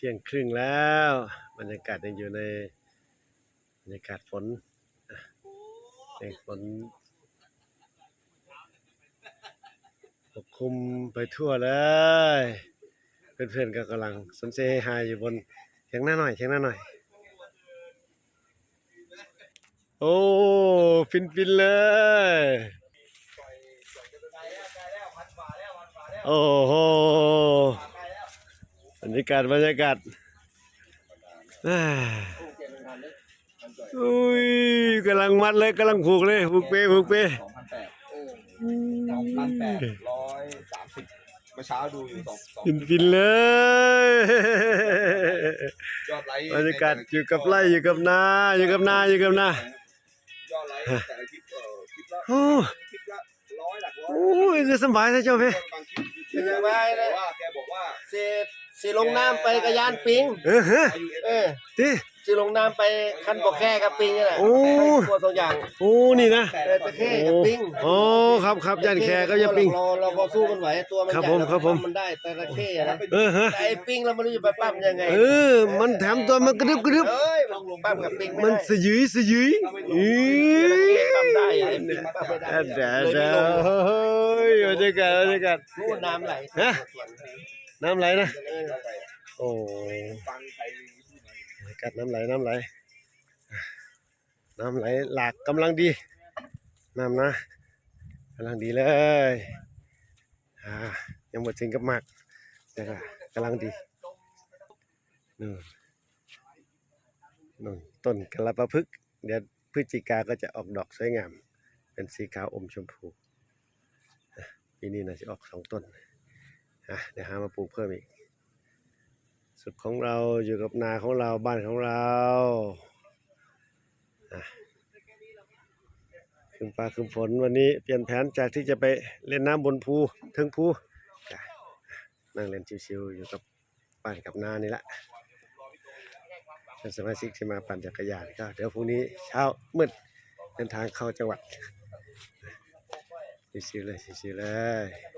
เที่ยงครึ่งแล้วบรรยากาศยังอยู่ในบรรยากาศฝนอะเมฆฝนปกคลุมไปทั่วเลย เพื่อนๆก็กำลังสนใจหายอยู่บนเทียงหน้าหน่อยเทียงหน้าหน่อย โอ้ฟินฟินเลย โอ้โห รรยากาศบรรยากาศอ่าอุ้ยกำลังมัดเลยกำลังผูกเลยผูกเปผูกเปสองพันแปดสองพันแปดร้อยสามสิบเมื่อเช้าดูอยู่สองสองฟินฟินๆเลยยอดไลค์บรรยากาศอยู่กับไร่อยู่กับนาอยู่กับนาอยู่กับนายอดไลค์แต่ละคลิปเออคลิปละโอ้คลิปละร้อยหลักร้อยโอ้ยคือสบายนะเจ้าเพบางคลิปเป็นยังไงนะว่าแกบอกว่าสิ สิลงน้ำไปกระยานปิง เออฮะอายุเออติสิลงน้ำไปคันบอกแค่กับปิงนี่แหละโอ้ ตัวสองอย่างโอ้นี่นะเออตะเข้กับปิงโอ้ครับครับยันแขก็จะปิ้งเราเราพอสู้มันไหวตัวมันครับใหญ่ผมครับผม มันได้แต่ตะเข้อะนะเออฮะแต่ไอ้ปิงเราไม่รู้จะไปปั้มยังไงเออ มันแถมตัวมันกระดึบกระดึบเอ้ยมันปั้มกับปิงไม่มันได้สยุยสยุยอีตะเข้ปั้มได้ไอ้ปิงปั้มไม่ได้อันเดเลยเดไม่ลงเฮ้ยบรรยากาศบรรยากาศ นู่นน้ำไหลฮะน้ น้ำไหลนะ โอ้ฟังใครพูดหน่อยบรรยากาศน้ำไหลน้ำไหล น้ำไหลหลากกำลังดี น้ำนะกำลังดีเลยอ่ายังหมดถึงกับมากแต่ก็กำลังดีนู่นนู่นต้นกระปะพึกษ์เดี๋ยวพฤศจิกาก็จะออกดอกสวยงาม เป็นสีขาวอมชมพูอะปีนี้น่าจะออกสองต้น อะเดี๋ยวหามาปลูกเพิ่มอีก สุดของเราอยู่กับนาของเราบ้านของเราอะคืมฟ้าคืมฝนวันนี้เปลี่ยนแผนจากที่จะไปเล่นน้ำบนภูทิงภูนั่งเล่นชิวๆอยู่กับบ้านกับนานี่แหละเป็นสมาชิกที่มาปั่นจักรยานก็เดี๋ยวพรุ่งนี้เช้ามืดเดินทางเข้าจังหวัดชิวๆเลยชิวๆเลย